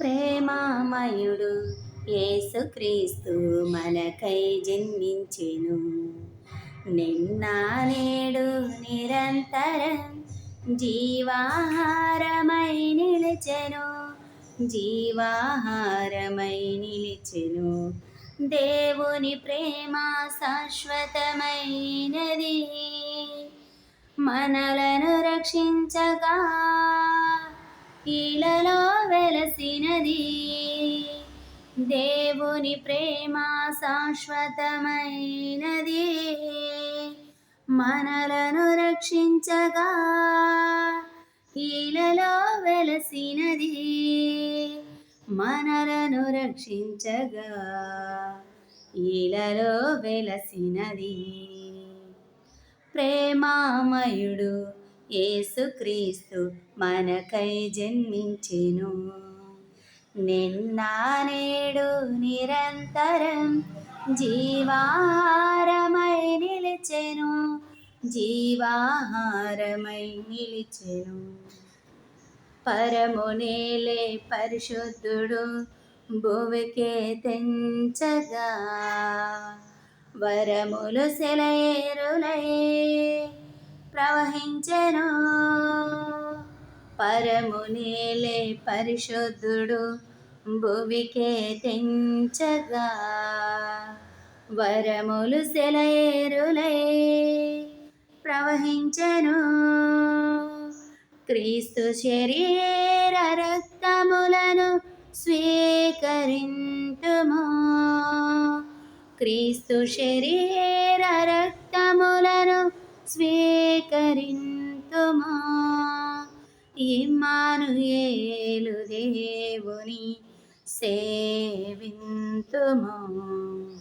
ప్రేమామయుడు యేసుక్రీస్తు మనకై జన్మించెను. నిన్న నేడు నిరంతరం జీవాహారమై నిలిచెను. జీవాహారమై నిలిచెను. దేవుని ప్రేమ శాశ్వతమైనది. మనలను రక్షించగా ఇలలో వెలసినది దేవుని ప్రేమ శాశ్వతమైనది. మనలను రక్షించగా ఇలలో వెలసినది. మనలను రక్షించగా ఇలలో వెలసినది. ప్రేమామయుడు యేసుక్రీస్తు మనకై జన్మించెను. నిన్న నేడు నిరంతరం జీవారమై నిలిచెను జీవాహారమై నిలిచెను. పరమునేలే పరిశుద్ధుడు భువికే తెంచగా. వరములు సెలయేరులై ప్రవహించెను. పరమునేలే పరిశుద్ధుడు భువికే తెంచగా వరములు సెలయేరులై ప్రవహించను. క్రీస్తు శరీర రక్తములను స్వీకరింతుము. క్రీస్తు శరీర రక్తములను స్వీకరింతుము. ఇమ్మానుయేలు దేవుని సేవింతుము.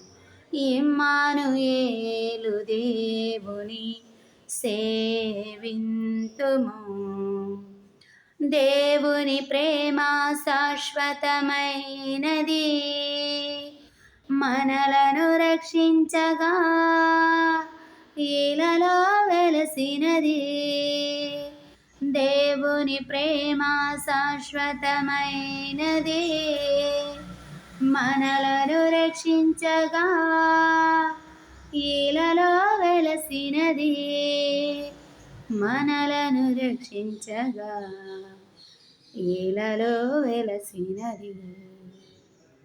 ఇమ్మానుయేలు దేవుని సేవింతుము. దేవుని ప్రేమ శాశ్వతమైనది. మనలను రక్షించగా ఈలలో వెలసినది. దేవుని ప్రేమ శాశ్వతమైనది. మనలను రక్షించగా ఈలలో వెలసినది. మనలను రక్షించగా ఈలలో వెలసినది.